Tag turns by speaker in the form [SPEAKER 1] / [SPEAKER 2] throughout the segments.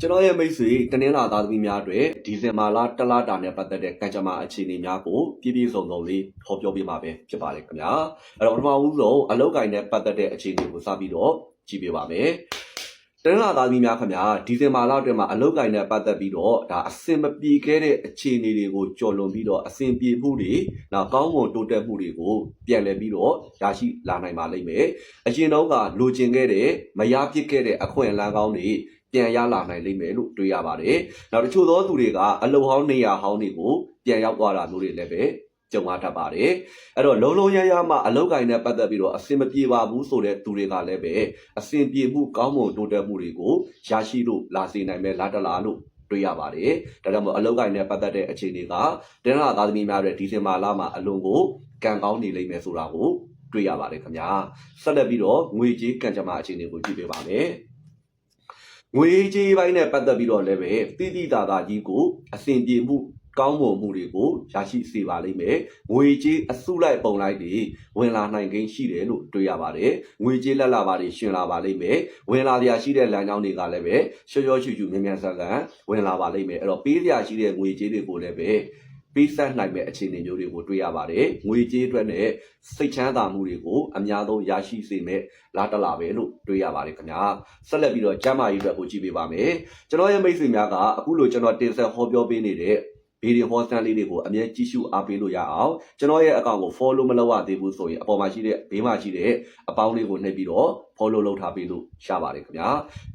[SPEAKER 1] ကျွန်တော်ရဲ့မိတ်ဆွေတနင်္လာသားသမီးများအတွက်ဒီဇင်ဘာလတစ်လတာနဲ့ပတ်သက်တဲ့ကံကြမ္မာအခြေအနေများကိုပြည့်ပြည့်စုံစုံလေးဟောပြောပေးမှာပဲဖြစ်ပါတယ်ခင်ဗျာအဲ့တော့ပထမဦးဆုံးအလောက်ကိုင်းနဲ့ပတ်သက်တဲ့အခြေအနေကိုစပြီးတော့ကြည့်ပေးပါမယ်တနင်္လာသားသမီးများခင်ဗျာဒီဇင်ဘာလအတွင်းမှာအလောက်ကိုင်းနဲ့ပတ်သက်ပြီးတော့ဒါအစင်မပြေခဲ့တဲ့အခြေအနေတွေကိုကြော်လွန်ပြီးတော့အစင်ပြေမှုတွေနောက်ကောင်းမွန်တိုးတက်မှုတွေကိုပြန်လည်ပြီးတော့ရရှိလာနိုင်ပါလိမ့်မယ်အရင်တော့ကလိုချင်ခဲ့တဲ့မရဖြစ်ခဲ့တဲ့အခွင့်အလမ်းကောင်းတွေ ပြန်ရလာနိုင်လိမ့်မယ်လို့တွေးရပါတယ်။နောက်တချို့သောသူတွေကအလုံဟောင်းနေရဟောင်းတွေကိုပြန်ရောက်သွားတာမျိုးတွေလည်းပဲကြုံရတတ်ပါတယ်။အဲ့တော့လုံးလုံးရရမှအလောက်ကင်နဲ့ပတ်သက်ပြီးတော့အစင်မပြေပါဘူးဆိုတဲ့သူတွေကလည်းပဲအစင်ပြေမှုကောင်းမွန်တိုးတက်မှုတွေကိုရရှိလို့လာစေနိုင်မယ်လားတလားလို့တွေ့ရပါတယ်။ဒါကြောင့်မို့အလောက်ကင်နဲ့ပတ်သက်တဲ့အခြေအနေကတနင်္လာသားသမီးများရဲ့ဒီဇင်ဘာလမှာအလုံးကိုကံကောင်းနေလိမ့်မယ်ဆိုတာကိုတွေ့ရပါတယ်ခင်ဗျာ။ဆက်လက်ပြီးတော့ငွေကြေးကံကြမ္မာအခြေအနေကိုကြည့်ပေးပါမယ်။ ငွေကြေးပိုင်းနဲ့ပတ်သက်ပြီးတော့လည်းပဲတိတိတာတာကြီးကိုအစဉ်ပြေမှုကောင်းမွန်မှုတွေကိုရရှိစေပါလိမ့်မယ်။ငွေကြေးအစုလိုက်ပုံလိုက်တွေဝင်လာနိုင်ကိန်းရှိတယ်လို့တွေ့ရပါတယ်။ငွေကြေးလက်လာပါတွေရှင်လာပါလိမ့်မယ်။ဝင်လာစရာရှိတဲ့လမ်းကြောင်းတွေကလည်းပဲရှော့ရှော့ချူချူမြန်မြန်ဆန်ဆန်ဝင်လာပါလိမ့်မယ်။အဲ့တော့ပေးစရာရှိတဲ့ငွေကြေးတွေကိုလည်းပဲ ပေးဆက်နိုင်မဲ့အခြေအနေမျိုးတွေကိုတွေ့ရပါတယ်။ငွေကြေးအတွက်နဲ့စိတ်ချမ်းသာမှုတွေကိုအများဆုံးရရှိစေမဲ့လားတလာပဲလို့တွေ့ရပါတယ်ခင်ဗျာ။ဆက်လက်ပြီးတော့ကျမ်းမာရေးအတွက်ကိုကြည့်ပေးပါမယ်။ကျွန်တော်ရဲ့မိတ်ဆွေများကအခုလိုကျွန်တော်တင်ဆက်ဟောပြောပေးနေတဲ့ဗီဒီယိုဟောစတန်လေးတွေကိုအမြဲကြည့်ရှုအားပေးလို့ရအောင်ကျွန်တော်ရဲ့အကောင့်ကို follow မလုပ်ရသေးဘူးဆိုရင်အပေါ်မှာရှိတဲ့ဘေးမှာရှိတဲ့အပေါင်းလေးကိုနှိပ်ပြီးတော့ follow လုပ်ထားပေးလို့ရပါတယ်ခင်ဗျာ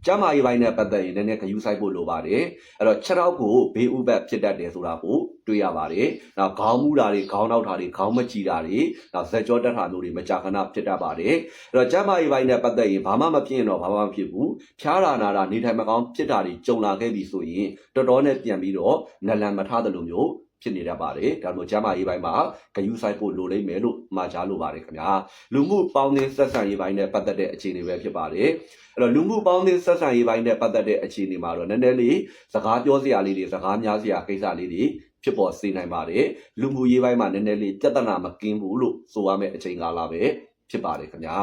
[SPEAKER 1] ကျမ်းမာရေးပိုင်းနဲ့ပတ်သက်ရင်လည်းနည်းနည်းဂရုစိုက်ဖို့လိုပါတယ်အဲ့တော့6တော့ကိုဘေးဥပတ်ဖြစ်တတ်တယ်ဆိုတာကိုတွေ့ရပါတယ်နောက်ခေါင်းမူတာတွေခေါင်းနောက်တာတွေခေါင်းမကြည်တာတွေနောက်ဇက်ကြောတက်တာမျိုးတွေမကြာခဏဖြစ်တတ်ပါတယ်အဲ့တော့ကျမ်းမာရေးပိုင်းနဲ့ပတ်သက်ရင်ဘာမှမဖြစ်ရင်တော့ဘာမှမဖြစ်ဘူးဖျားတာနာတာနေထိုင်မကောင်းဖြစ်တာတွေကြုံလာခဲ့ပြီဆိုရင်တော်တော်နဲ့ပြန်ပြီးတော့နလန်မထားတယ်လို့မျိုး ဖြစ်နေတတ်ပါတယ်ဒါမျိုးကျမ်းမာရေးပိုင်းမှာဂယုဆိုင်ဖို့လိုလိမ့်မယ်လို့မှာကြားလိုပါတယ်ခင်ဗျာလူမှုပေါင်းသင်းဆက်ဆံရေးပိုင်းနဲ့ပတ်သက်တဲ့အခြေအနေပဲဖြစ်ပါတယ်အဲ့တော့လူမှုပေါင်းသင်းဆက်ဆံရေးပိုင်းနဲ့ပတ်သက်တဲ့အခြေအနေမှာတော့နည်းနည်းလေးစကားပြောစရာလေးတွေစကားများစရာကိစ္စလေးတွေဖြစ်ပေါ်စေနိုင်ပါတယ်လူမှုရေးပိုင်းမှာနည်းနည်းလေးပြဿနာမကင်းဘူးလို့ဆိုရမယ့်အချိန်ကာလပဲဖြစ်ပါတယ်ခင်ဗျာ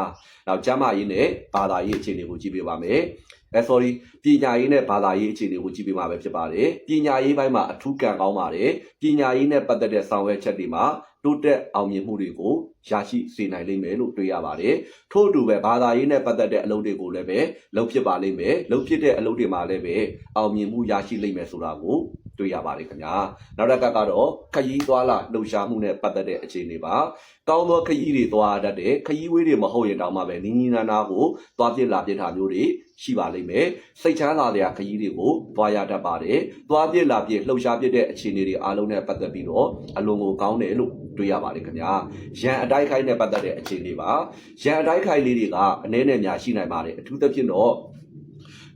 [SPEAKER 1] နောက်ကျမ်းမာရေးနဲ့ဘာသာရေးအခြေအနေကိုကြည့်ပြပါမယ် အဲ sorry ပညာရေးနဲ့ဘာသာရေးအခြေအနေကိုကြည့်ပြမှာပဲဖြစ်ပါတယ်ပညာရေးပိုင်းမှာအထူးကံကောင်းပါတယ်ပညာရေးနဲ့ပတ်သက်တဲ့ဆောင်ရွက်ချက်တွေမှာတိုးတက်အောင်မြင်မှုတွေကိုရရှိစေနိုင်လိမ့်မယ်လို့တွေ့ရပါတယ်ထို့အတူပဲဘာသာရေးနဲ့ပတ်သက်တဲ့အလုပ်တွေကိုလည်းပဲလုပ်ဖြစ်ပါလိမ့်မယ်လုပ်ဖြစ်တဲ့အလုပ်တွေမှာလည်းပဲအောင်မြင်မှုရရှိလိမ့်မယ်ဆိုတာကို တွေ့ရပါတယ်ခင်ဗျာနောက်တစ်ခါကတော့ခရီးသွားလာလှုပ်ရှားမှုနဲ့ပတ်သက်တဲ့အခြေအနေပါကောင်းသောခရီးတွေသွားတတ်တယ်ခရီးဝေးတွေမဟုတ်ရင်တောင်မှပဲနီးနီးနားနားကိုသွားပြစ်လာပြစ်တာမျိုးတွေရှိပါလိမ့်မယ်စိတ်ချမ်းသာတဲ့ခရီးတွေကိုသွားရတတ်ပါတယ်သွားပြစ်လာပြစ်လှုပ်ရှားပြစ်တဲ့အခြေအနေတွေအားလုံးနဲ့ပတ်သက်ပြီးတော့အလွန်ကိုကောင်းတယ်လို့တွေ့ရပါတယ်ခင်ဗျာရန်အတိုက်ခိုက်နဲ့ပတ်သက်တဲ့အခြေအနေပါရန်အတိုက်ခိုက်လေးတွေကအနည်းနဲ့များရှိနိုင်ပါတယ်အထူးသဖြင့်တော့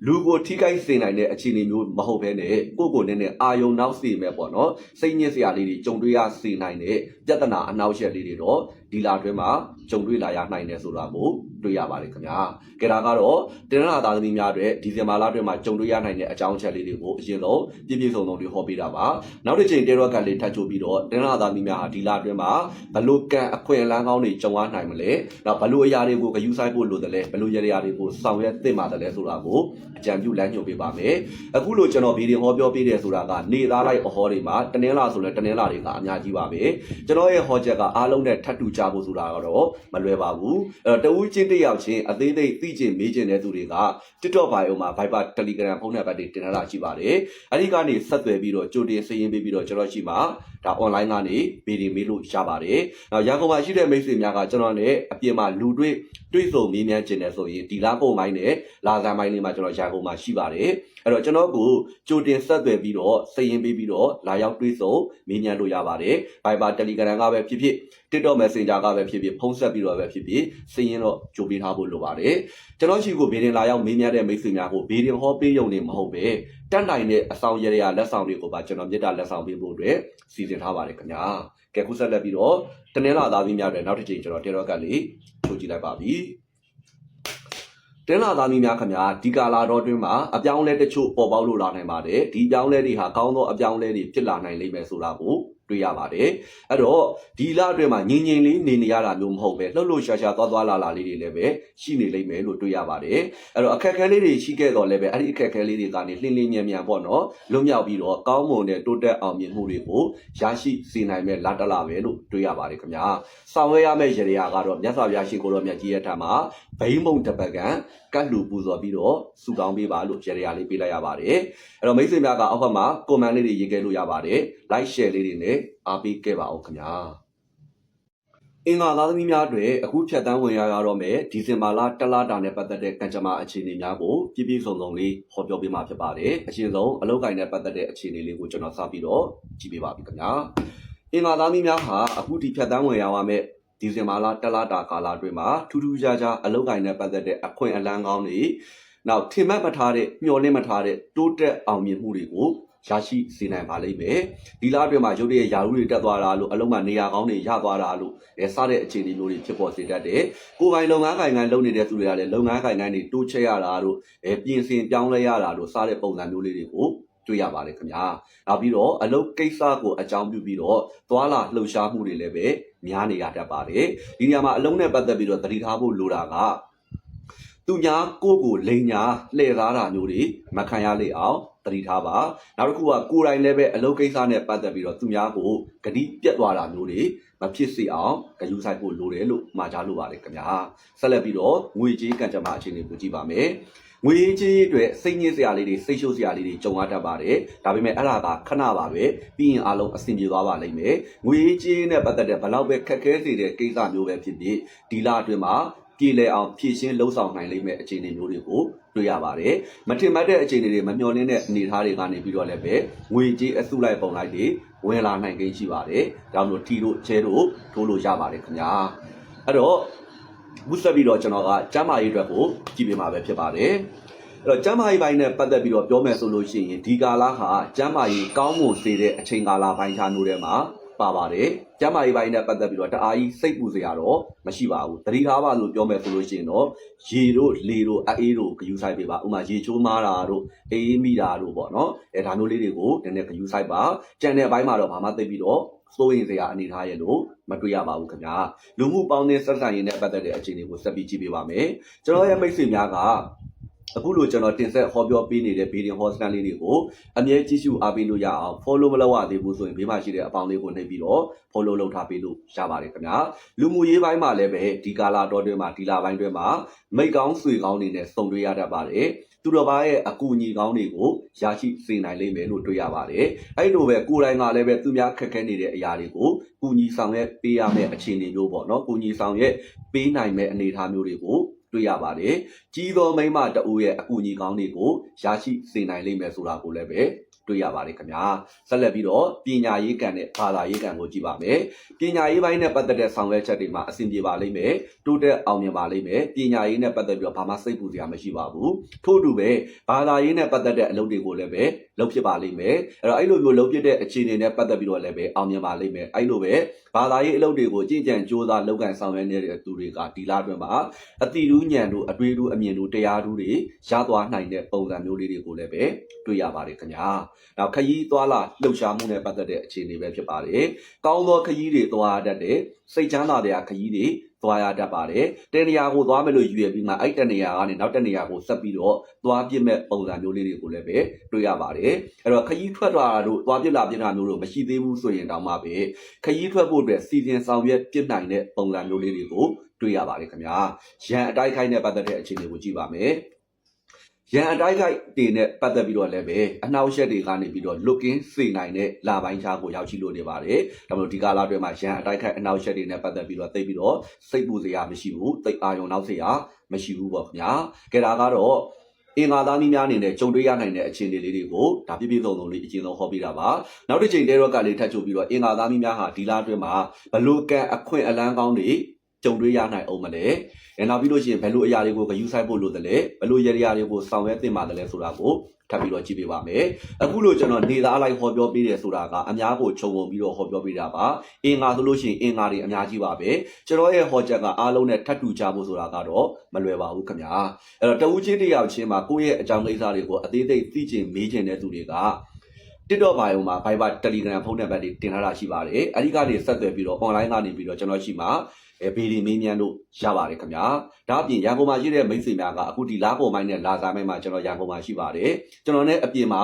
[SPEAKER 1] လူကိုထိခိုက်စေနိုင်တဲ့အခြေအနေမျိုးမဟုတ်ဘဲနဲ့ကိုယ့်ကိုယ်နဲ့နဲ့အာယုံနောက်စေမဲ့ပေါ့နော်စိတ်ညစ်စရာလေးတွေကြုံတွေ့ရစေနိုင်တဲ့ပြဿနာအနောက်ရှက်လေးတွေတော့ ဒီလာအတွင်းမှာကြုံတွေ့လာရနိုင်တယ်ဆိုတာကိုတွေ့ရပါတယ်ခင်ဗျာကဲဒါကတော့တင်ရသားသမီးများအတွက်ဒီဇင်ဘာလအတွင်းမှာကြုံတွေ့ရနိုင်တဲ့အကြောင်းအချက်လေးတွေကိုအရင်ဆုံးပြည့်ပြည့်စုံစုံတွေဟောပေးတာပါနောက်တစ်ချိန်တေရော့ကတ်လေးထပ်ချိုးပြီးတော့တင်ရသားသမီးများဟာဒီလာအတွင်းမှာဘလို့ကံအခွင့်အလမ်းကောင်းတွေကြုံရနိုင်မလဲနောက်ဘလို့အရာတွေကိုဂယူဆိုင်ဖို့လိုတယ်လဲဘလို့ရရာတွေကိုဆောင်ရွက်သင့်ပါတယ်လဲဆိုတာကိုအကြံပြုလမ်းညွှန်ပေးပါမယ်အခုလိုကျွန်တော်ဗီဒီယိုဟောပြောပေးတယ်ဆိုတာကနေသားလိုက်အဟောတွေမှာတနင်္လာဆိုလဲတနင်္လာတွေကအများကြီးပါပဲကျွန်တော်ရဲ့ဟောချက်ကအားလုံးနဲ့ထပ်တူကြဖို့ဆိုတာကတော့မလွယ်ပါဘူးအဲ့တော့တဦးချင်းတစ်ယောက်ချင်းအသေးသေးသိကျင်မေးကျင်တဲ့သူတွေက TikTok bio မှာ Viber Telegram ဖုန်းနံပါတ်တွေတင်ထားတာရှိပါတယ်အဲ့ဒီကနေဆက်သွယ်ပြီးတော့ကြိုတင်စာရင်းပေးပြီးတော့ကျွန်တော်ရှိမှာ ဒါ online ကနေဗီဒီမေးလို့ရပါတယ်နောက်ရန်ကုန်မှာရှိတဲ့မိတ်ဆွေများကကျွန်တော်နဲ့အပြင်မှာလူတွေ့တွေ့ဆုံမေးမြန်းကျင်တယ်ဆိုရင်ဒီလားပုံပိုင်းနဲ့လာဇန်ပိုင်းလေးမှာကျွန်တော်ရန်ကုန်မှာရှိပါတယ်အဲ့တော့ကျွန်တော်ကိုကြိုတင်ဆက်သွယ်ပြီးတော့စာရင်းပေးပြီးတော့လာရောက်တွေ့ဆုံမေးမြန်းလို့ရပါတယ် Viber Telegram ကပဲဖြစ်ဖြစ် TikTok Messenger ကပဲဖြစ်ဖြစ်ဖုန်းဆက်ပြီးတော့ပဲဖြစ်ဖြစ်စာရင်းတော့ကြိုပေးထားဖို့လိုပါတယ်ကျွန်တော်ရှိကိုဗီဒီယိုလာရောက်မေးမြန်းတဲ့မိတ်ဆွေများကိုဗီဒီယိုဟောပေးရုံနဲ့မဟုတ်ပဲတက်နိုင်တဲ့အဆောင်ရရလက်ဆောင်တွေကိုပါကျွန်တော်မြတ်တာလက်ဆောင်ပေးဖို့အတွက်စီစဉ်ထားပါတယ်ခင်ဗျာကဲခုဆက်လက်ပြီးတော့တနင်္လာသားသမီးများတွေနောက်တစ်ချိန်ကျွန်တော်တေရော့ကတ်လေးထုတ်ကြည့်လိုက်ပါပြီတင်းလာသားမီးများခင်ဗျာဒီကာလာတော့တွင်းမှာအပြောင်းလဲတချို့ပေါ်ပေါက်လို့လာနိုင်ပါတယ်ဒီအပြောင်းလဲတွေဟာကောင်းသောအပြောင်းလဲတွေဖြစ်လာနိုင်လိမ့်မယ်ဆိုတာကို တွေ့ရပါတယ်အဲ့တော့ဒီလအတွင်းမှာငြင်ငြင်လေးနေနေရတာမျိုးမဟုတ်ပဲလှုပ်လှုပ်ရှားရှားသွားသွားလာလာလေးတွေလည်းပဲရှိနေလိမ့်မယ်လို့တွေ့ရပါတယ်အဲ့တော့အခက်အခဲလေးတွေရှိခဲ့တော့လည်းပဲအဲ့ဒီအခက်အခဲလေးတွေကနေလှင်းလှင်းမြန်မြန်ပေါ့နော်လွတ်မြောက်ပြီးတော့ကောင်းမွန်တဲ့တိုးတက်အောင်မြင်မှုတွေကိုရရှိစေနိုင်မဲ့လာတလာပဲလို့တွေ့ရပါတယ်ခင်ဗျာဆောင်ရွက်ရမယ့်ရည်ရကတော့မြတ်စွာဘုရားရှင်ကိုတော်မြတ်ကြီးရဲ့ထံမှာဘိမုံတပကံကတ်လူပူဇော်ပြီးတော့ဆုတောင်းပေးပါလို့ရည်ရလေးပေးလိုက်ရပါတယ်အဲ့တော့မိတ်ဆွေများကအောက်ဘက်မှာ comment လေးတွေရေးခဲ့လို့ရပါတယ် like share လေးတွေနဲ့အားပေးခဲ့ပါအောင်ခင်ဗျာအင်္ဂါသားသမီးများတွေအခုဖြတ်တန်းဝင်ရရတော့မယ်ဒီဇင်ဘာလတလတာနဲ့ပတ်သက်တဲ့ကံကြမ္မာအခြေအနေများကိုပြည့်ပြည့်စုံစုံလေးဟောပြောပေးမှာဖြစ်ပါတယ်အရှင်းဆုံးအလောက်ကိုင်းနဲ့ပတ်သက်တဲ့အခြေအနေလေးကိုကျွန်တော်စပြီးတော့ကြည့်ပေးပါပြီခင်ဗျာအင်္ဂါသားသမီးများဟာအခုဒီဖြတ်တန်းဝင်ရပါမယ် ဒီဇင်ဘာလတလတာကာလအတွင်းမှာထူးထူးခြားခြားအလောက်ကိုင်းနဲ့ပတ်သက်တဲ့အခွင့်အလန်းကောင်းတွေနောက်ထင်မှတ်မထားတဲ့မျှော်လင့်မထားတဲ့တိုးတက်အောင်မြင်မှုတွေကိုရရှိစေနိုင်ပါလိမ့်မယ်ဒီလအတွင်းမှာရုပ်တရက်ယာရုတွေတက်သွားတာလို့အလုံးမနေရာကောင်းတွေရသွားတာလို့အဲစတဲ့အခြေအနေမျိုးတွေဖြစ်ပေါ်စေတတ်တယ်ကိုယ်ပိုင်လုပ်ငန်းကိုင်ငန်းလုပ်နေတဲ့သူတွေကလည်းလုပ်ငန်းကိုင်ငန်းတွေတိုးချဲ့ရတာတို့အဲပြင်ဆင်ပြောင်းလဲရတာတို့စတဲ့ပုံစံမျိုးလေးတွေကို တွေ့ရပါတယ်ခင်ဗျာနောက်ပြီးတော့အလုပ်ကိစ္စကိုအကြောင်းပြုပြီးတော့သွာလာလှုပ်ရှားမှုတွေလည်းပဲများနေရတတ်ပါတယ်ဒီနေရာမှာအလုံးနဲ့ပတ်သက်ပြီးတော့သတိထားဖို့လိုတာကသူများကိုယ့်ကိုလိန်ညာလှည့်သားတာမျိုးတွေမခံရလေအောင်သတိထားပါနောက်တစ်ခုကကိုယ်တိုင်လည်းပဲအလုပ်ကိစ္စနဲ့ပတ်သက်ပြီးတော့သူများကိုဂတိပြတ်သွားတာမျိုးတွေမဖြစ်စေအောင်ဂရုစိုက်ဖို့လိုတယ်လို့မှာကြားလိုပါတယ်ခင်ဗျာဆက်လက်ပြီးတော့ငွေကြေးကံကြမ္မာအခြေအနေကိုကြည့်ပါမယ် ငွေကြေးအတွက်စိတ်ညစ်စရာလေးတွေစိတ်ရှုပ်စရာလေးတွေကြုံရတတ်ပါတယ်ဒါပေမဲ့အဲ့ဒါကခဏပါပဲပြီးရင်အားလုံးအဆင်ပြေသွားပါလိမ့်မယ်ငွေကြေးနဲ့ပတ်သက်တဲ့ဘလောက်ပဲခက်ခဲစေတဲ့ကိစ္စမျိုးပဲဖြစ်ဖြစ်ဒီလအတွင်းမှာပြည်လဲအောင်ဖြည့်ရှင်းလှုပ်ဆောင်နိုင်လိမ့်မယ်အခြေအနေမျိုးတွေကိုတွေ့ရပါတယ်မထင်မှတ်တဲ့အခြေအနေတွေမမျှော်လင့်တဲ့အနေအထားတွေကနေပြီးတော့လည်းပဲငွေကြေးအစုလိုက်ပုံလိုက်တွေဝင်လာနိုင်ကိန်းရှိပါတယ်ဒါမှမဟုတ်ထီတို့ချဲတို့ထိုးလို့ရပါတယ်ခင်ဗျာအဲ့တော့ ခုဆက်ပြီးတော့ကျွန်တော်ကကျမ်းမာရေးအတွက်ကိုကြည့်ပေးမှာပဲဖြစ်ပါတယ်အဲ့တော့ကျမ်းမာရေးပိုင်းနဲ့ပတ်သက်ပြီးတော့ပြောမယ်ဆိုလို့ရှိရင်ဒီကာလဟာကျမ်းမာရေးကောင်းမွန်စေတဲ့အချိန်ကာလပိုင်းခြားမျိုးတွေမှာပါပါတယ်။ကျမ်းမာရေးပိုင်းနဲ့ပတ်သက်ပြီးတော့တအားကြီးစိတ်ပူစရာတော့မရှိပါဘူး။တတိထားပါလို့ပြောမယ်ဆိုလို့ရှိရင်တော့ရေတို့လေတို့အေးတို့ဂယူဆိုင်ပေးပါ။ဥပမာရေချိုးမားတာတို့အေးမိတာတို့ပေါ့နော်။အဲဒါမျိုးလေးတွေကိုနည်းနည်းဂယူဆိုင်ပါ။ကြံတဲ့အပိုင်းမှာတော့ဘာမှသိပြီးတော့ စိုးရင်စရာအနေထားရဲ့လို့မတွေ့ရပါဘူးခင်ဗျာလူမှုပေါင်းတဲ့ဆက်ဆံရေးနဲ့ပတ်သက်တဲ့အခြေအနေကိုဆက်ပြီးကြည့်ပေးပါမယ်ကျွန်တော်ရဲ့မိတ်ဆွေများကအခုလိုကျွန်တော်တင်ဆက်ဟောပြောပေးနေတဲ့ဗီဒီယိုဟောစတန်လေးတွေကိုအမြဲကြည့်ရှုအားပေးလို့ရအောင် follow မလုပ်ရသေးဘူးဆိုရင်ဘေးမှာရှိတဲ့အပေါင်းလေးကိုနှိပ်ပြီးတော့ follow လုပ်ထားပေးလို့ရပါတယ်ခင်ဗျာလူမှုရေးပိုင်းမှာလည်းပဲဒီကာလာတော်တွင်းမှာဒီလာပိုင်းတွင်းမှာမိတ်ကောင်းဆွေကောင်းတွေနဲ့စုံတွေ့ရတတ်ပါတယ် သူတော်ဘာရဲ့အကူအညီကောင်းတွေကိုရရှိစေနိုင်လိမ့်မယ်လို့တွေ့ရပါတယ်အဲ့လိုပဲကိုယ်တိုင်ကလည်းပဲသူများခက်ခဲနေတဲ့အရာတွေကိုကူညီဆောင်ရွက်ပေးရမယ့်အခြေအနေမျိုးပေါ့နော်ကူညီဆောင်ရွက်ပေးနိုင်မယ့်အနေအထားမျိုးတွေကိုတွေ့ရပါတယ်ကြီးသောမိမတအူရဲ့အကူအညီကောင်းတွေကိုရရှိစေနိုင်လိမ့်မယ်ဆိုတာကိုလည်းပဲ တွေ့ရပါတယ်ခင်ဗျာဆက်လက်ပြီးတော့ပညာရေးကံနဲ့ဘာသာရေးကံကိုကြည့်ပါမယ်ပညာရေးပိုင်းနဲ့ပတ်သက်တဲ့ဆောင်ရွက်ချက်တွေမှာအဆင်ပြေပါလိမ့်မယ်တိုးတက်အောင်မြင်ပါလိမ့်မယ်ပညာရေးနဲ့ပတ်သက်ပြီးတော့ဘာမှစိတ်ပူစရာမရှိပါဘူးထို့အတူပဲဘာသာရေးနဲ့ပတ်သက်တဲ့အလုပ်တွေကိုလည်းပဲလုပ်ဖြစ်ပါလိမ့်မယ်အဲ့တော့အဲ့လိုမျိုးလုပ်ဖြစ်တဲ့အခြေအနေနဲ့ပတ်သက်ပြီးတော့လည်းပဲအောင်မြင်ပါလိမ့်မယ်အဲ့လိုပဲဘာသာရေးအလုပ်တွေကိုကြင်ကြံကြိုးစားလုပ်ကန်ဆောင်ရွက်နေတဲ့သူတွေကဒီလားအတွင်းမှာအတိရူးညံတို့အတွေ့အကြုံအမြင်တို့တရားတို့တွေရသွားနိုင်တဲ့ပုံစံမျိုးလေးတွေကိုလည်းပဲတွေ့ရပါတယ်ခင်ဗျာနောက်ခရီးသွားလာလှုပ်ရှားမှုနဲ့ပတ်သက်တဲ့အခြေအနေပဲဖြစ်ပါတယ်။ကောင်းသောခရီးတွေသွားတတ်တယ်။စိတ်ချမ်းသာတဲ့ခရီးတွေသွားရတတ်ပါတယ်။တနေရာကိုသွားမယ်လို့ယူရပြီးမှအဲ့တနေရာကနေနောက်တနေရာကိုဆက်ပြီးတော့သွားပြစ်မဲ့ပုံစံမျိုးလေးတွေကိုလည်းပဲတွေ့ရပါတယ်။အဲ့တော့ခရီးထွက်သွားတာတို့သွားပြစ်လာပြစ်တာမျိုးတို့မရှိသေးဘူးဆိုရင်တောင်မှပဲခရီးထွက်ဖို့အတွက်စီစဉ်ဆောင်ရွက်ပြစ်နိုင်တဲ့ပုံစံမျိုးလေးတွေကိုတွေ့ရပါတယ်ခင်ဗျာ။ရန်အတိုက်ခိုက်နဲ့ပတ်သက်တဲ့အခြေအနေကိုကြည့်ပါမယ်။ ရန်အတိုက်ခိုက်တွေနဲ့ပတ်သက်ပြီးတော့လည်းပဲအနှောက်အယှက်တွေကနေပြီးတော့ looking စေနိုင်တဲ့လာပိုင်းခြားကိုရောက်ရှိလို့နေပါတယ်။ဒါမှမဟုတ်ဒီကာလအတွင်းမှာရန်အတိုက်ခိုက်အနှောက်အယှက်တွေနဲ့ပတ်သက်ပြီးတော့သိပြီးတော့စိတ်ပူစရာမရှိဘူး။သိအာရုံနောက်စရာမရှိဘူးပေါ့ခင်ဗျာ။ကဲဒါကတော့အင်္ဂါသားနည်းများအနေနဲ့ကြုံတွေ့ရနိုင်တဲ့အခြေအနေလေးတွေကိုဒါပြည့်ပြည့်စုံစုံလေးအကျဉ်းဆုံးဟောပြတာပါနောက်တစ်ချိန်တဲတော့ကလေးထပ်ချုပ်ပြီးတော့အင်္ဂါသားနည်းများဟာဒီလားအတွင်းမှာဘလို့ကံအခွင့်အလန်းကောင်းတွေကြုံတွေ့ရနိုင်အောင်မလဲ။ အဲနောက်ပြီးလို့ရှိရင်ဘယ်လိုအရာတွေကိုဂယူဆိုင်ဖို့လိုတယ်လဲဘယ်လိုရရတွေကိုဆောင်ရွက်သင့်ပါတယ်လဲဆိုတာကိုထပ်ပြီးတော့ကြည့်ပေးပါမယ်။အခုလို့ကျွန်တော်နေသားလိုက်ဟောပြောပေးတယ်ဆိုတာကအများကိုခြုံငုံပြီးတော့ဟောပြောပေးတာပါ။အင်္ဂါဆိုလို့ရှိရင်အင်္ဂါတွေအများကြီးပါပဲ။ကျွန်တော်ရဲ့ဟောချက်ကအားလုံးနဲ့ထပ်တူကြဖို့ဆိုတာကတော့မလွယ်ပါဘူးခင်ဗျာ။အဲ့တော့တဦးချင်းတယောက်ချင်းမှာကိုယ့်ရဲ့အကြောင်းကိစ္စတွေကိုအသေးစိတ်သိချင်မေးချင်တဲ့သူတွေက TikTok bio မှာ Viber Telegram ဖုန်းနံပါတ်တွေတင်ထားတာရှိပါတယ်။အဲဒီကနေဆက်သွယ်ပြီးတော့ online ကနေပြီးတော့ကျွန်တော်ရှိမှာ အဲဗီဒီမင်းမြန်းလို့ရပါတယ်ခင်ဗျာ။ဒါအပြင်ရန်ကုန်မှာရှိတဲ့မိတ်ဆွေများကအခုဒီလားပေါ်မိုင်းနဲ့လာစားမိုင်းမှာကျွန်တော်ရန်ကုန်မှာရှိပါတယ်။ကျွန်တော်နဲ့အပြင်မှာ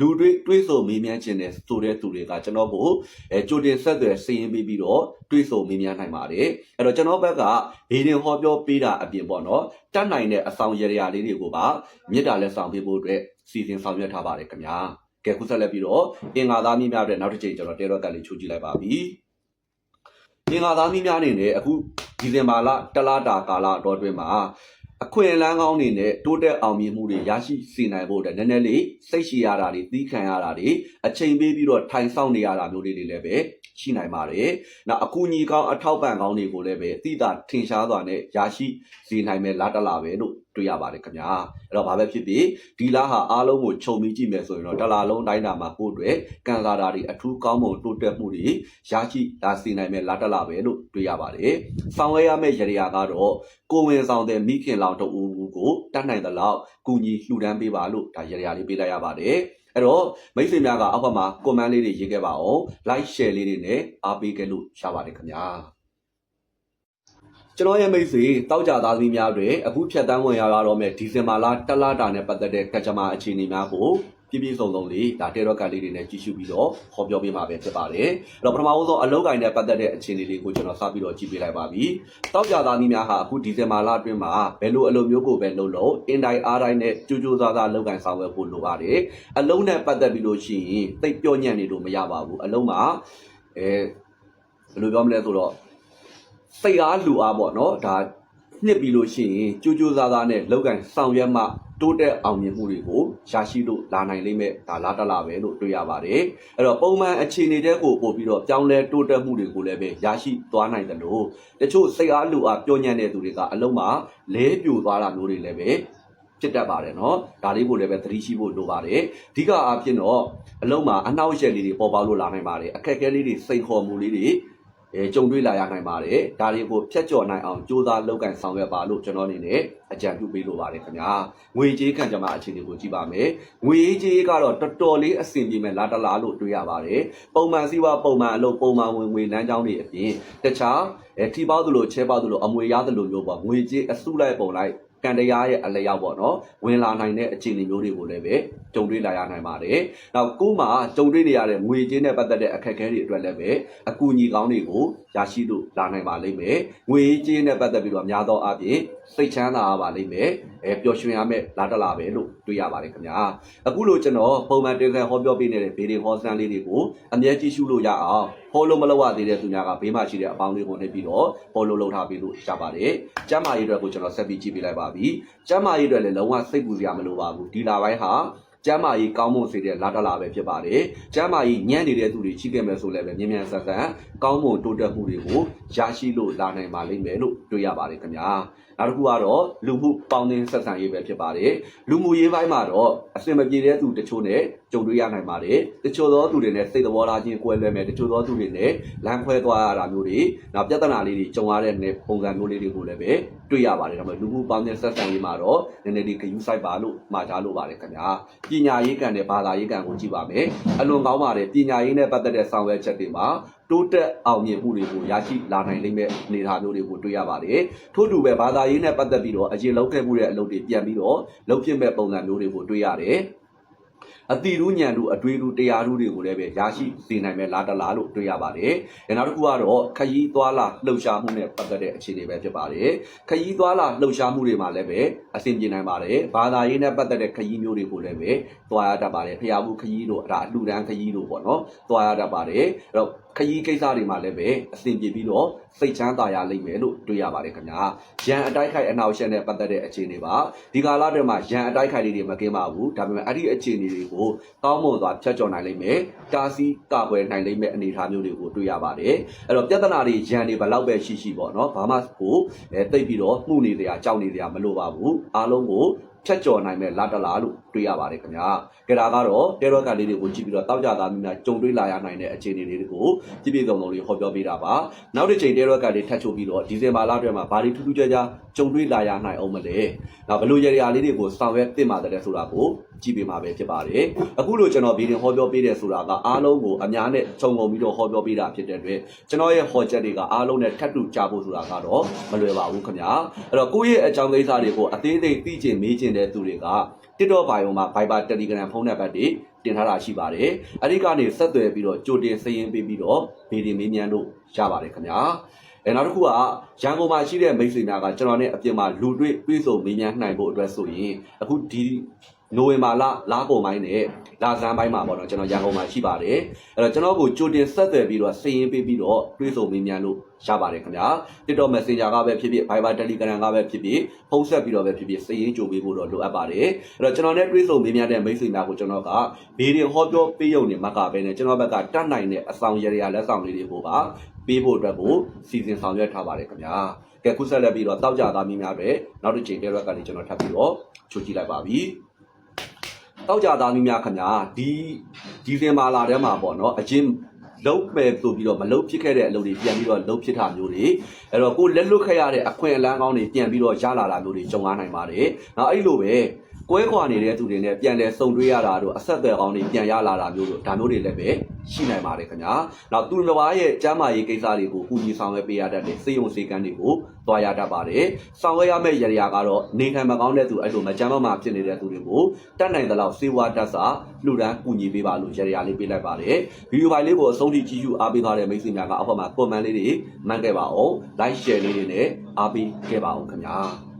[SPEAKER 1] လူတွေတွေးဆိုမေးမြန်းခြင်းတဲ့ဆိုတဲ့သူတွေကကျွန်တော်ကိုအဲကြိုတင်ဆက်သွယ်စီရင်ပေးပြီးတော့တွေးဆိုမေးမြန်းနိုင်ပါတယ်။အဲ့တော့ကျွန်တော်ဘက်ကဗီဒီဟောပြောပေးတာအပြင်ပေါ့နော်။တတ်နိုင်တဲ့အဆောင်ရရလေးတွေကိုပါမြစ်တာလက်ဆောင်ပေးဖို့အတွက်စီစဉ်ဆောင်ရွက်ထားပါတယ်ခင်ဗျာ။ကဲခုဆက်လက်ပြီးတော့အင်္ဂါသားမိများအတွက်နောက်တစ်ချိန်ကျွန်တော်တဲရော့ကတ်လေးချိုးကြည့်လိုက်ပါပြီ။ အင်္ဂါသားမိများအနေနဲ့အခုဒီဇင်ဘာလတလတာကာလတော်အတွင်းမှာအခွင့်အလမ်းကောင်းတွေနဲ့တိုးတက်အောင်မြင်မှုတွေရရှိစေနိုင်ဖို့အတွက်နည်းနည်းလေးစိတ်ရှိရတာတွေသီးခံရတာတွေအချိန်ပေးပြီးတော့ထိုင်ဆောင်နေရတာမျိုးလေးတွေလည်းပဲရှိနိုင်ပါတယ်။နောက်အကူအညီကောင်းအထောက်ပံ့ကောင်းတွေကိုလည်းပဲအတိအသာထင်ရှားစွာနဲ့ရရှိစေနိုင်မဲ့လားတလားပဲလို့ တွေ့ရပါတယ်ခင်ဗျာ။အဲ့တော့ဘာပဲဖြစ်ဖြစ်ဒီလားဟာအားလုံးကိုခြုံပြီးကြည့်မယ်ဆိုရင်တော့တလားလုံးတိုင်းတာမှာကိုယ့်အတွက်ကန်လာတာတွေအထူးကောင်းမွန်တိုးတက်မှုတွေရရှိလာစေနိုင်မဲ့လားတလားပဲလို့တွေ့ရပါတယ်။ဆောင်ရွက်ရမယ့်ရရာကတော့ကိုဝင်ဆောင်တဲ့မိခင်လောင်တအူကိုတတ်နိုင်သလောက်ကူညီလှူဒန်းပေးပါလို့ဒါရရာလေးပေးလိုက်ရပါတယ်။အဲ့တော့မိတ်ဆွေများကအောက်ဘက်မှာ comment လေးတွေရေးခဲ့ပါအောင် like share လေးတွေနဲ့အားပေးခဲ့လို့ရပါတယ်ခင်ဗျာ ကျွန်တော်ရဲ့မိတ်ဆွေတောက်ကြသားသမီးများတွေအခုဖြတ်တန်းဝင်ရတော့မဲ့ဒီဇင်ဘာလတလတာနဲ့ပတ်သက်တဲ့ကကြမာအခြေအနေများကိုပြည့်ပြည့်စုံစုံလေးဒါတေရော့ကတ်လေးတွေနဲ့ကြည့်ရှုပြီးတော့ဟောပြောပေးမှာပဲဖြစ်ပါတယ်အဲ့တော့ပထမဆုံးအလုပ်ကိုင်းနဲ့ပတ်သက်တဲ့အခြေအနေလေးကိုကျွန်တော်စပြီးတော့ကြည့်ပေးလိုက်ပါပြီတောက်ကြသားသမီးများဟာအခုဒီဇင်ဘာလအတွင်းမှာဘယ်လိုအလုပ်မျိုးကိုပဲလုပ်လို့အင်တိုင်းအားတိုင်းနဲ့ကြိုးကြိုးစားစားလုပ်ကိုင်းဆောင်ရွက်ဖို့လိုပါတယ်အလုံးနဲ့ပတ်သက်ပြီးလို့ရှိရင်သိပ်ပြောညံ့နေလို့မရပါဘူးအလုံးမှာအဲဘယ်လိုပြောမလဲဆိုတော့ စိတ်အားလူအားပေါ့နော်ဒါနှစ်ပြီးလို့ရှိရင်ကြိုးကြိုးစားစားနဲ့လောက်ကန်ဆောင်ရွက်မှတိုးတက်အောင်မြင်မှုတွေကိုရရှိလို့လာနိုင်လိမ့်မယ်ဒါလားတလားပဲလို့တွေ့ရပါတယ်အဲ့တော့ပုံမှန်အခြေအနေတဲကိုပို့ပြီးတော့ကြောင်းလဲတိုးတက်မှုတွေကိုလည်းပဲရရှိသွားနိုင်တယ်လို့တချို့စိတ်အားလူအားပြောညံ့တဲ့သူတွေကအလုံးမှာလဲပြိုသွားတာမျိုးတွေလည်းပဲဖြစ်တတ်ပါတယ်နော်ဒါလေးကိုလည်းပဲသတိရှိဖို့လိုပါတယ်အဓိကအားဖြင့်တော့အလုံးမှာအနှောက်အယှက်လေးတွေပေါ်ပေါက်လို့လာနိုင်ပါတယ်အခက်အခဲလေးတွေစိန်ခေါ်မှုလေးတွေ အဲကြုံတွေ့လာရနိုင်ပါတယ်ဒါတွေကိုဖျက်ကျော်နိုင်အောင်ကြိုးစားလုပ်ကင်ဆောင်ရွက်ပါလို့ကျွန်တော်အနေနဲ့အကြံပြုပေးလိုပါတယ်ခင်ဗျာငွေကြေးခံကြမှာအခြေအနေကိုကြည့်ပါမယ်ငွေကြေးကတော့တော်တော်လေးအဆင်ပြေမဲ့လာတလားလို့တွေ့ရပါတယ်ပုံမှန်စည်းဝါပုံမှန်အလုပ်ပုံမှန်ဝင်ငွေလမ်းကြောင်းတွေအပြင်တခြားအဲထီပေါက်သလိုချဲပေါက်သလိုအမွေရသလိုမျိုးပေါ့ငွေကြေးအစုလိုက်ပုံလိုက် ကန်တရားရဲ့အလျောက်ပေါ့နော်ဝင်လာနိုင်တဲ့အခြေအနေမျိုးတွေကိုလည်းပဲကြုံတွေ့လာရနိုင်ပါတယ်။နောက်ကို့မှာကြုံတွေ့နေရတဲ့ငွေကြေးနဲ့ပတ်သက်တဲ့အခက်အခဲတွေအတွက်လည်းပဲအကူအညီကောင်းတွေကို ရရှိလို့လာနိုင်ပါလိမ့်မယ်။ငွေကြေးနဲ့ပတ်သက်ပြီးတော့အများသောအားဖြင့်စိတ်ချမ်းသာပါလိမ့်မယ်။အဲပျော်ရွှင်ရမယ့်လာတလာပဲလို့တွေ့ရပါတယ်ခင်ဗျာ။အခုလိုကျွန်တော်ပုံမှန်တင်ဆက်ဟောပြောပေးနေတဲ့ဗီဒီဟောစမ်းလေးတွေကိုအမြဲကြည့်ရှုလို့ရအောင်ဟောလို့မလုပ်ရသေးတဲ့သူများကဘေးမှာရှိတဲ့အပေါင်းလေးကိုနှိပ်ပြီးတော့ဟောလို့လုပ်ထားပေးလို့ရပါတယ်။ကျမ်းမာရေးအတွက်ကိုကျွန်တော်ဆက်ပြီးကြည့်ပေးလိုက်ပါပြီ။ကျမ်းမာရေးအတွက်လည်းလုံးဝစိတ်ပူစရာမလိုပါဘူး။ဒီလာပိုင်းဟာ ကျမ်းမာရေးကောင်းမွန်စေတဲ့လာတလာပဲဖြစ်ပါတယ်ကျမ်းမာရေးညံ့နေတဲ့သူတွေရှိခဲ့မယ်ဆိုလည်းပဲမြင်မြန်ဆန်ဆန်ကောင်းမွန်တိုးတက်မှုတွေကိုရရှိလို့လာနိုင်ပါလိမ့်မယ်လို့တွေးရပါတယ်ခင်ဗျာနောက်တစ်ခုကတော့လူမှုပေါင်းသင်းဆက်ဆံရေးပဲဖြစ်ပါတယ်လူမှုရေးပိုင်းမှာတော့အစင်မပြေတဲ့သူတချို့နဲ့ကြုံတွေ့ရနိုင်ပါတယ်တချို့သောသူတွေနဲ့စိတ်သဘောထားချင်းကွဲလွဲမယ်တချို့သောသူတွေနဲ့လမ်းခွဲသွားရတာမျိုးတွေနောက်ပြဿနာလေးတွေကြုံရတဲ့ပုံစံမျိုးလေးတွေကိုလည်းပဲ တွေ့ရပါတယ်။ဒါပေမဲ့လူမှုပေါင်းသင်းဆက်ဆံရေးမှာတော့နည်းနည်းလေးဂရုစိုက်ပါလို့မှာကြားလို့ပါတယ်ခင်ဗျာ။ပညာရေးကံနဲ့ဘာသာရေးကံကိုကြည့်ပါမယ်။အလွန်ကောင်းပါတယ်ပညာရေးနဲ့ပတ်သက်တဲ့ဆောင်ရွက်ချက်တွေမှာတိုးတက်အောင်မြင်မှုတွေကိုရရှိလာနိုင်လိမ့်မယ်အနေအထားမျိုးတွေကိုတွေ့ရပါတယ်။ထို့တူပဲဘာသာရေးနဲ့ပတ်သက်ပြီးတော့အရင်လောက်ခဲ့မှုတဲ့အလုပ်တွေပြန်ပြီးတော့လုပ်ဖြစ်မဲ့ပုံစံမျိုးတွေကိုတွေ့ရတယ်။ အတိရူးညံတို့အတွေးတို့တရားတို့တွေကိုလည်းပဲရရှိစေနိုင်မဲ့လာတလားလို့တွေ့ရပါတယ်။နောက်တစ်ခုကတော့ခရီးသွားလာလှုပ်ရှားမှုနဲ့ပတ်သက်တဲ့အခြေအနေပဲဖြစ်ပါတယ်။ခရီးသွားလာလှုပ်ရှားမှုတွေမှာလည်းပဲအဆင်ပြေနိုင်ပါတယ်။ဘာသာရေးနဲ့ပတ်သက်တဲ့ခရီးမျိုးတွေကိုလည်းပဲသွားရတတ်ပါတယ်။ဖျားဘူးခရီးတို့အဲ့ဒါအလှူဒန်းခရီးတို့ပေါ့နော်။သွားရတတ်ပါတယ်။အဲ့တော့ ခยีကိစ္စတွေမှာလည်းပဲအဆင်ပြေပြီးတော့စိတ်ချမ်းသာရလိမ့်မယ်လို့တွေ့ရပါတယ်ခင်ဗျာ။ရန်အတိုက်ခိုက်အနောက်ရှက်နဲ့ပတ်သက်တဲ့အခြေအနေပါ။ဒီကာလတွေမှာရန်အတိုက်ခိုက်တွေမကင်းပါဘူး။ဒါပေမဲ့အဲ့ဒီအခြေအနေတွေကိုကောင်းမွန်စွာဖြတ်ကျော်နိုင်လိမ့်မယ်။တာစီကာကွယ်နိုင်လိမ့်မယ်အနေအထားမျိုးတွေကိုတွေ့ရပါတယ်။အဲ့တော့ပြဿနာတွေရန်တွေဘလောက်ပဲရှိရှိပေါ့နော်။ဘာမှကိုအဲတိတ်ပြီးတော့မှုနေစရာကြောက်နေစရာမလိုပါဘူး။အားလုံးကို ဖြတ်ကျော်နိုင်မဲ့လာတလာလို့တွေ့ရပါတယ်ခင်ဗျာ။ကြဒါကတော့တဲရောကန်လေးတွေကိုကြည့်ပြီးတော့တောက်ကြသားမိများကြုံတွေ့လာရနိုင်တဲ့အခြေအနေလေးတွေကိုပြည့်ပြည့်စုံစုံလေးဟောပြောပေးတာပါ။နောက်တစ်ချိန်တဲရောကန်လေးထပ်ချုပ်ပြီးတော့ဒီဇင်ဘာလအတွင်းမှာဘာတွေထူးထူးခြားခြားကြုံတွေ့လာရနိုင်အောင်မလဲ။နောက်ဘယ်လိုရရလေးတွေကိုဆောင်ရွက်တင်ပါတယ်ဆိုတာကိုကြည့်ပေးမှာပဲဖြစ်ပါတယ်။အခုလိုကျွန်တော်ဗီဒီယိုဟောပြောပေးတယ်ဆိုတာကအားလုံးကိုအများနဲ့ခြုံငုံပြီးတော့ဟောပြောပေးတာဖြစ်တဲ့အတွက်ကျွန်တော်ရဲ့ဟောချက်တွေကအားလုံးနဲ့ထပ်တူကြဖို့ဆိုတာကတော့မလွယ်ပါဘူးခင်ဗျာ။အဲ့တော့ကိုယ့်ရဲ့အကြောင်းကိစ္စတွေကိုအသေးသေးသိချင်မေးချင်တဲ့သူတွေက TikTok bio မှာ Viber Telegram ဖုန်းနံပါတ်တွေတင်ထားတာရှိပါတယ်။အဲဒီကနေဆက်သွယ်ပြီးတော့ကြိုတင်စာရင်းပေးပြီးတော့ဗီဒီမေးမြန်းလို့ရပါတယ်ခင်ဗျာ။အဲနောက်တစ်ခုကရန်ကုန်မှာရှိတဲ့မိတ်ဆွေများကကျွန်တော်နဲ့အပြင်မှာလူတွေ့တွေ့ဆုံမေးမြန်းနိုင်ဖို့အတွက်ဆိုရင်အခုဒီ နိုဝင်ဘာလလာကုန်ပိုင်းနဲ့လာဇန်ပိုင်းမှာပေါ့နော်ကျွန်တော်ရန်ကုန်မှာရှိပါတယ်အဲ့တော့ကျွန်တော်ကိုကြိုတင်ဆက်သွယ်ပြီးတော့စာရင်းပေးပြီးတော့တွေ့ဆုံမေးမြန်းလို့ရပါတယ်ခင်ဗျာ TikTok Messenger ကပဲဖြစ်ဖြစ် Viber Telegram ကပဲဖြစ်ဖြစ်ဖုန်းဆက်ပြီးတော့ပဲဖြစ်ဖြစ်စာရင်းကြိုပေးဖို့တော့လိုအပ်ပါတယ်အဲ့တော့ကျွန်တော်နဲ့တွေ့ဆုံမေးမြန်းတဲ့မိတ်ဆွေများကိုကျွန်တော်ကဗီဒီယိုဟောပြောပေးရုံနဲ့မကပဲနဲ့ကျွန်တော်ဘက်ကတတ်နိုင်တဲ့အဆောင်ရရလက်ဆောင်လေးတွေကိုပါပေးဖို့အတွက်ကိုစီစဉ်ဆောင်ရွက်ထားပါတယ်ခင်ဗျာကဲခုဆက်လက်ပြီးတော့တောက်ကြသားမိများပဲနောက်တစ်ချိန်တည်းရက်ကနေကျွန်တော်ထပ်ပြီးတော့ချိုးကြည့်လိုက်ပါပြီ တောက်ကြသားမိများခင်ဗျာဒီဒီဇင်ဘာလထဲမှာပေါ့နော်အချင်းလုံးပဲဆိုပြီးတော့မလုံးဖြစ်ခဲ့တဲ့အလုပ်တွေပြန်ပြီးတော့လုံးဖြစ်တာမျိုးတွေအဲ့တော့ကိုလက်လွတ်ခဲ့ရတဲ့အခွင့်အလမ်းကောင်းတွေပြန်ပြီးတော့ရလာတာမျိုးတွေကြုံရနိုင်ပါတယ်။နောက်အဲ့လိုပဲကွဲခွာနေတဲ့သူတွေနဲ့ပြန်လဲစုံတွေးရတာတို့အဆက်အသွယ်ကောင်းတွေပြန်ရလာတာမျိုးတို့ဒါမျိုးတွေလည်းပဲရှိနိုင်ပါတယ်ခင်ဗျာ။နောက်သူတစ်ပါးရဲ့ကျမ်းမာရေးကိစ္စတွေကိုကူညီဆောင်ရွက်ပေးရတတ်တဲ့စေယုံစေကန်းတွေကို တွားရတတ်ပါတယ်။ဆောင်ရွက်ရမယ့်ရရာကတော့နေထိုင်မကောင်းတဲ့သူအဲ့လိုမကျမ်းမမာဖြစ်နေတဲ့သူတွေကိုတတ်နိုင်သလောက်စေဝါတက်စာလူဒန်းကူညီပေးပါလို့ရရာလေးပေးလိုက်ပါတယ်။ဗီဒီယိုဖိုင်လေးကိုအဆုံးထိကြည့်ရှုအားပေးထားတဲ့မိတ်ဆွေများကအောက်မှာ comment လေးတွေမှန်းခဲ့ပါအောင်။ like share လေးတွေနဲ့အားပေးခဲ့ပါအောင်ခင်ဗျာ။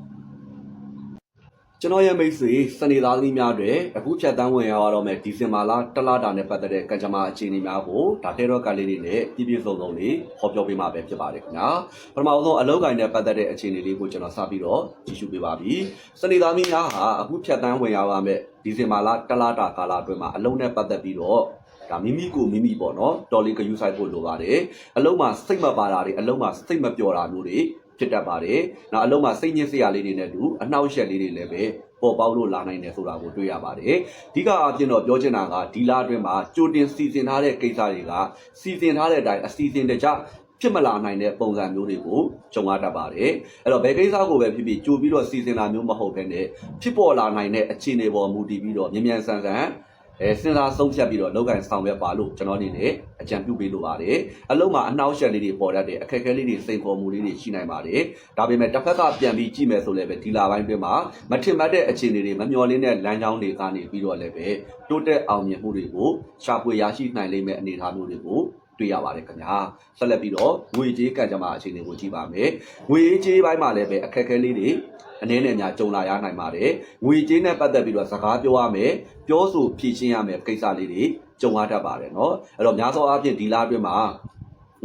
[SPEAKER 1] ကျွန်တော်ရဲ့မိတ်ဆွေစနေသားသမီးများတွေအခုဖြတ်တန်းဝင်ရတော့မယ်ဒီဇင်ဘာလတလတာနဲ့ပတ်သက်တဲ့ကံကြမ္မာအခြေအနေများကိုဒါတဲတော့ကလေးတွေနဲ့ပြည့်ပြည့်စုံစုံလေးဟောပြောပေးမှာပဲဖြစ်ပါတယ်ခင်ဗျာပထမဆုံးအလောက်ကိုင်းနဲ့ပတ်သက်တဲ့အခြေအနေလေးကိုကျွန်တော်စပြီးတော့ကြည့်ရှုပေးပါပြီစနေသားသမီးများဟာအခုဖြတ်တန်းဝင်ရပါမယ်ဒီဇင်ဘာလတလတာကာလအတွင်းမှာအလုံးနဲ့ပတ်သက်ပြီးတော့ဒါမိမိကိုမိမိပေါ့နော်တော်လေးကယူဆိုင်ဖို့လိုပါတယ်အလုံးမှာစိတ်မပါတာတွေအလုံးမှာစိတ်မပျော်တာမျိုးတွေ ဖြစ်တတ်ပါတယ်။နောက်အလုံးမှာစိတ်ညစ်စရာလေးတွေနဲ့တူအနှောက်အယှက်လေးတွေလည်းပဲပေါ်ပေါက်လို့လာနိုင်တယ်ဆိုတာကိုတွေ့ရပါတယ်။အဓိကအပြင်တော့ပြောချင်တာကဒီလအတွင်းမှာကြိုတင်စီစဉ်ထားတဲ့ကိစ္စတွေကစီစဉ်ထားတဲ့အတိုင်းအစီအစဉ်တကျဖြစ်မလာနိုင်တဲ့ပုံစံမျိုးတွေကိုကြုံရတတ်ပါတယ်။အဲ့တော့ဘယ်ကိစ္စကိုပဲဖြစ်ဖြစ်ကြိုပြီးတော့စီစဉ်တာမျိုးမဟုတ်ဘဲနဲ့ဖြစ်ပေါ်လာနိုင်တဲ့အခြေအနေပေါ်မူတည်ပြီးတော့မြန်မြန်ဆန်ဆန် အဲစဉ်းစားဆုံးဖြတ်ပြီးတော့လောက်ကန်ဆောင်ရွက်ပါလို့ကျွန်တော်အနေနဲ့အကြံပြုပေးလိုပါတယ်အလုံးမှာအနှောက်အယှက်လေးတွေပေါ်တတ်တယ်အခက်အခဲလေးတွေစိန်ခေါ်မှုလေးတွေရှိနိုင်ပါတယ်ဒါပေမဲ့တစ်ဖက်ကပြန်ပြီးကြည့်မယ်ဆိုလည်းပဲဒီလာပိုင်းတွင်းမှာမထင်မှတ်တဲ့အခြေအနေတွေမမျှော်လင့်တဲ့လမ်းကြောင်းတွေကနေပြီးတော့လည်းပဲတိုးတက်အောင်မြင်မှုတွေကိုရှာဖွေရရှိနိုင်လိမ့်မယ်အနေအထားမျိုးတွေကို တွေ့ရပါတယ်ခင်ဗျာဆက်လက်ပြီးတော့ငွေကြေးကံကြမ္မာအခြေအနေကိုကြည့်ပါမယ်ငွေကြေးပိုင်းမှာလည်းပဲအခက်အခဲလေးတွေအနေနဲ့များကြုံလာရနိုင်ပါတယ်ငွေကြေးနဲ့ပတ်သက်ပြီးတော့စကားပြောရမယ်ပြောဆိုဖြည့်ရှင်းရမယ်ကိစ္စလေးတွေကြုံရတတ်ပါတယ်เนาะအဲ့တော့များသောအားဖြင့်ဒီလားအတွင်းမှာ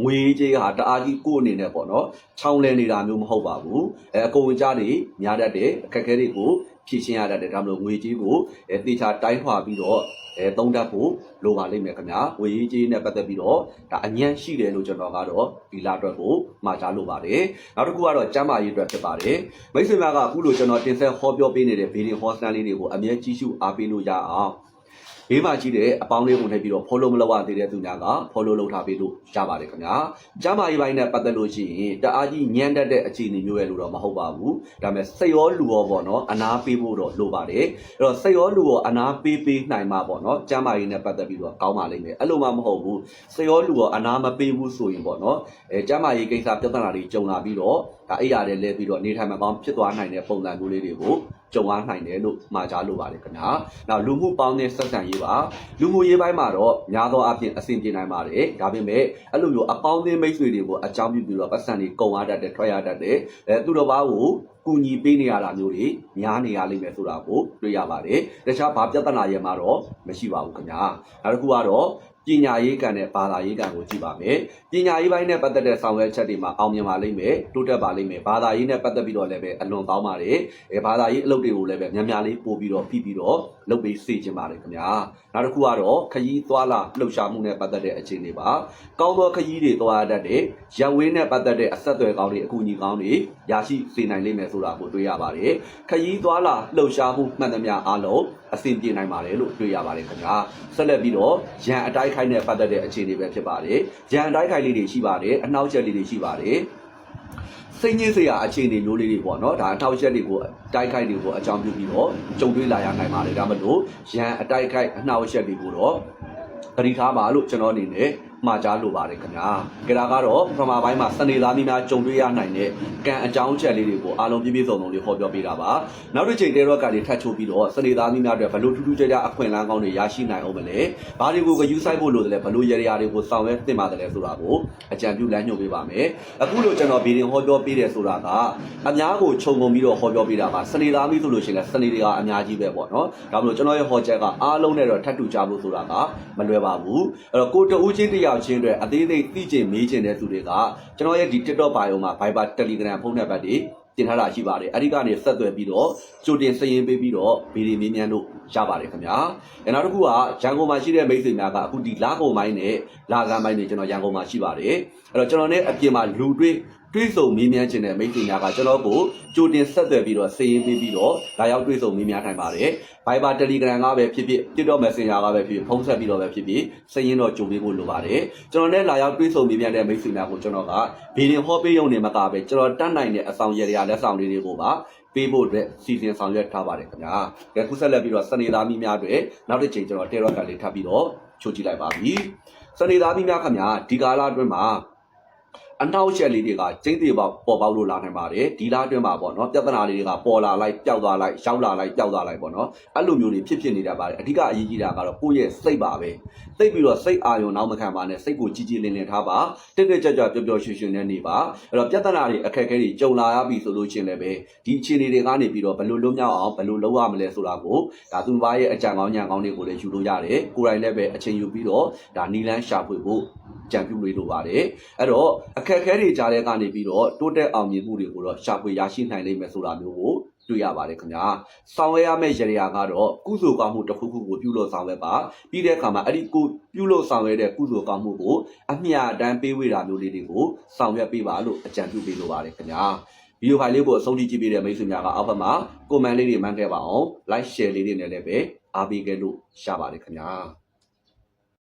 [SPEAKER 1] ငွေကြေးဟာတအားကြီးကိုယ့်အနေနဲ့ပေါ့နော်ချောင်းလဲနေတာမျိုးမဟုတ်ပါဘူးအဲအကုန်အကျတွေများတတ်တဲ့အခက်အခဲတွေကိုဖြည့်ရှင်းရတတ်တယ်ဒါမလို့ငွေကြေးကိုအဲတေချာတိုင်းထွာပြီးတော့အဲသုံးတတ်ဖို့လိုပါလိမ့်မယ်ခင်ဗျာငွေကြေးနဲ့ပတ်သက်ပြီးတော့ဒါအញ្ញမ်းရှိတယ်လို့ကျွန်တော်ကတော့ဒီလာအတွက်ကိုမှာကြားလိုပါတယ်နောက်တစ်ခုကတော့ကျမ်းမာရေးအတွက်ဖြစ်ပါတယ်မိတ်ဆွေများကအခုလိုကျွန်တော်တင်ဆက်ဟောပြောပေးနေတဲ့ဗီဒီယိုဟောစတန်လေးတွေကိုအမြဲကြည့်ရှုအားပေးလို့ရအောင် ဘေးမှာရှိတဲ့အပေါင်းလေးကိုနှိပ်ပြီးတော့ follow မလုပ်ရသေးတဲ့သူများက follow လုပ်ထားပေးလို့ရပါတယ်ခင်ဗျာ။ကျမ်းမာရေးပိုင်းနဲ့ပတ်သက်လို့ရှိရင်တအားကြီးညံ့တတ်တဲ့အခြေအနေမျိုးရဲ့လို့တော့မဟုတ်ပါဘူး။ဒါပေမဲ့စိတ်ရောလူရောပေါ့နော်အနာပေးဖို့တော့လိုပါတယ်။အဲ့တော့စိတ်ရောလူရောအနာပေးပေးနိုင်မှာပေါ့နော်။ကျမ်းမာရေးနဲ့ပတ်သက်ပြီးတော့ကောင်းပါလိမ့်မယ်။အဲ့လိုမှမဟုတ်ဘူး။စိတ်ရောလူရောအနာမပေးဘူးဆိုရင်ပေါ့နော်။အဲကျမ်းမာရေးကိစ္စပြဿနာတွေကြုံလာပြီးတော့ဒါအိယာတဲ့လဲပြီးတော့နေထိုင်မကောင်းဖြစ်သွားနိုင်တဲ့ပုံစံမျိုးလေးတွေကို ကြုံရနိုင်တယ်လို့မှာကြားလိုပါတယ်ခင်ဗျာ။နောက်လူမှုပေါင်းတဲ့ဆက်ဆံရေးပါလူမှုရေးပိုင်းမှာတော့များသောအားဖြင့်အဆင်ပြေနိုင်ပါတယ်။ဒါပေမဲ့အဲ့လိုမျိုးအပေါင်းအသင်းမိတ်ဆွေတွေကိုအကြောင်းပြုပြီးတော့ပတ်စံတွေကုန်ရတတ်တယ်ထွက်ရတတ်တယ်။အဲသူတော်ဘာကိုကူညီပေးနေရတာမျိုးတွေများနေရလိမ့်မယ်ဆိုတာကိုတွေ့ရပါတယ်။တခြားဘာပြဿနာရဲ့မှာတော့မရှိပါဘူးခင်ဗျာ။နောက်တစ်ခုကတော့ ပပညာရေးကံနဲ့ဘာသာရေးကံကိုကြည့်ပါမယ်ပညာရေးပိုင်းနဲ့ပတ်သက်တဲ့ဆောင်ရွက်ချက်တွေမှာအောင်မြင်ပါလိမ့်မယ်တိုးတက်ပါလိမ့်မယ်ဘာသာရေးနဲ့ပတ်သက်ပြီးတော့လည်းပဲအလွန်ကောင်းပါတယ်အဲဘာသာရေးအလုပ်တွေကိုလည်းပဲများများလေးပို့ပြီးတော့ပြီးပြီးတော့ လုပ်ပေးစေချင်ပါတယ်ခင်ဗျာနောက်တစ်ခုကတော့ခရီးသွားလာလှုပ်ရှားမှုနဲ့ပတ်သက်တဲ့အခြေအနေပါကောင်းသောခရီးတွေသွားရတတ်တဲ့ရပ်ဝေးနဲ့ပတ်သက်တဲ့အဆက်အသွယ်ကောင်းတွေအကူအညီကောင်းတွေရရှိစေနိုင်လိမ့်မယ်ဆိုတာကိုတွေ့ရပါတယ်ခရီးသွားလာလှုပ်ရှားမှုမှန်သမျှအားလုံးအဆင်ပြေနိုင်ပါတယ်လို့တွေ့ရပါတယ်ခင်ဗျာဆက်လက်ပြီးတော့ရန်အတိုက်ခိုက်နဲ့ပတ်သက်တဲ့အခြေအနေပဲဖြစ်ပါတယ်ရန်အတိုက်ခိုက်လေးတွေရှိပါတယ်အနှောက်အယှက်လေးတွေရှိပါတယ် စိတ်ညစ်စရာအခြေအနေမျိုးလေးတွေပေါ့နော်ဒါအထောက်အချက်တွေကိုတိုက်ခိုက်တွေကိုအကြောင်းပြုပြီးတော့ကြုံတွေ့လာရနိုင်ပါတယ်ဒါမလို့ရန်အတိုက်ခိုက်အနှောက်အယှက်တွေကိုတော့တတိထားပါလို့ကျွန်တော်အနေနဲ့ မှာကြားလိုပါတယ်ခင်ဗျာကြဒါကတော့ပထမပိုင်းမှာစနေသားများကြုံတွေ့ရနိုင်တဲ့ကံအကြောင်းချက်လေးတွေကိုအားလုံးပြည့်ပြည့်စုံစုံလေးဟောပြောပေးတာပါနောက်တစ်ချိန်တဲတော့ကလေးထပ်ချိုးပြီးတော့စနေသားများတွေဘလို့ထူးထူးခြားခြားအခွင့်အလမ်းကောင်းတွေရရှိနိုင်အောင်မလဲဘာတွေကိုဂယူးဆိုင်ဖို့လိုတယ်လဲဘလို့ရရတွေကိုဆောင်ရွက်သင့်ပါတယ်လဲဆိုတာကိုအကြံပြုလမ်းညွှန်ပေးပါမယ်အခုလိုကျွန်တော်ဗီဒီယိုဟောပြောပေးတယ်ဆိုတာကအများကိုခြုံငုံပြီးတော့ဟောပြောပေးတာပါစနေသားမျိုးဆိုလို့ရှိရင်လည်းစနေတွေကအများကြီးပဲပေါ့နော်ဒါမလို့ကျွန်တော်ရဲ့ဟောချက်ကအားလုံးနဲ့တော့ထပ်တူကြဖို့ဆိုတာကမလွယ်ပါဘူးအဲ့တော့ကိုတဦးချင်းတယောက်ချင်းတွေအသေးသေးသိကျင်မေးကျင်တဲ့သူတွေကကျွန်တော်ရဲ့ဒီ TikTok bio မှာ Viber Telegram ဖုန်းနံပါတ်တွေတင်ထားတာရှိပါတယ်အဲ့ဒီကနေဆက်သွယ်ပြီးတော့ကြိုတင်စရင်ပေးပြီးတော့ဗီဒီမင်းမြန်တို့ရပါတယ်ခင်ဗျာအဲနောက်တစ်ခုကရန်ကုန်မှာရှိတဲ့မိတ်ဆွေများကအခုဒီလာကုန်ပိုင်းနဲ့လာကမ်းပိုင်းတွေကျွန်တော်ရန်ကုန်မှာရှိပါတယ်အဲ့တော့ကျွန်တော်နဲ့အပြင်မှာလူတွေ တွေးဆုံမေးမြန်းခြင်းတဲ့မိတ်ဆွေများကကျွန်တော်ကိုကြိုတင်ဆက်သွယ်ပြီးတော့စရင်ပေးပြီးတော့လာရောက်တွေးဆုံမေးမြန်းထိုင်ပါတယ် Viber Telegram ကပဲဖြစ်ဖြစ် TikTok Messenger ကပဲဖြစ်ဖြစ်ဖုန်းဆက်ပြီးတော့ပဲဖြစ်ဖြစ်စရင်တော့ကြိုပေးဖို့လိုပါတယ်ကျွန်တော်နဲ့လာရောက်တွေးဆုံမေးမြန်းတဲ့မိတ်ဆွေများကိုကျွန်တော်ကဗီဒီယိုဟောပေးရုံနဲ့မကပဲကျွန်တော်တတ်နိုင်တဲ့အဆောင်ရရလက်ဆောင်လေးတွေကိုပါပေးဖို့အတွက်စီစဉ်ဆောင်ရွက်ထားပါတယ်ခင်ဗျာ။ကြခုဆက်လက်ပြီးတော့စနေသားမိများတွေနောက်တစ်ချိန်ကျွန်တော်တေရော့ကလေးထပ်ပြီးတော့ချိုးကြည့်လိုက်ပါပြီ။စနေသားမိများခင်ဗျာဒီကာလအတွင်းမှာ အနောက်ရှက်လေးတွေကကျင်းသေးပေါက်ပေါ်ပေါက်လို့လာနိုင်ပါတယ်ဒီလားအတွင်းမှာပေါ့နော်ပြဿနာလေးတွေကပေါ်လာလိုက်ပျောက်သွားလိုက်ရောက်လာလိုက်ပျောက်သွားလိုက်ပေါ့နော်အဲ့လိုမျိုးတွေဖြစ်ဖြစ်နေတတ်ပါတယ်အဓိကအရေးကြီးတာကတော့ကိုယ့်ရဲ့စိတ်ပါပဲသိပြီးတော့စိတ်အာရုံနောက်မခံပါနဲ့စိတ်ကိုကြည်ကြည်လင်လင်ထားပါတက်တက်ကြွကြွပျော်ပျော်ရွှင်ရွှင်နဲ့နေပါအဲ့တော့ပြဿနာတွေအခက်အခဲတွေကြုံလာရပြီဆိုလို့ချင်းလည်းပဲဒီအခြေအနေတွေကနေပြီးတော့ဘယ်လိုလွတ်မြောက်အောင်ဘယ်လိုလုပ်ရမလဲဆိုတာကိုဒါသူတစ်ပါးရဲ့အကြံကောင်းညံကောင်းတွေကိုလည်းယူလို့ရတယ်ကိုယ်တိုင်လည်းပဲအချိန်ယူပြီးတော့ဒါနီလန်းရှာဖွေဖို့ကြံပြုလို့လိုပါတယ်အဲ့တော့အခက်အခဲတွေကြားတဲ့ကနေပြီးတော့တိုးတက်အောင်မြင်မှုတွေကိုတော့ရှာဖွေရရှိနိုင်လိမ့်မယ်ဆိုတာမျိုးကိုတွေ့ရပါတယ်ခင်ဗျာဆောင်ရွက်ရမယ့်ရရာကတော့ကုသိုလ်ကောင်းမှုတစ်ခုခုကိုပြုလုပ်ဆောင်ရွက်ပါပြီးတဲ့အခါမှာအဲ့ဒီကိုပြုလုပ်ဆောင်ရွက်တဲ့ကုသိုလ်ကောင်းမှုကိုအမျှတမ်းပေးဝေတာမျိုးလေးတွေကိုဆောင်ရွက်ပေးပါလို့အကြံပြုပေးလိုပါတယ်ခင်ဗျာဗီဒီယိုဖိုင်လေးကိုအဆုံးထိကြည့်ပေးတဲ့မိတ်ဆွေများကအောက်ဘက်မှာ comment လေးတွေမှန်းခဲ့ပါအောင် like share လေးတွေနဲ့လည်းပဲအားပေးခဲ့လို့ရပါတယ်ခင်ဗျာ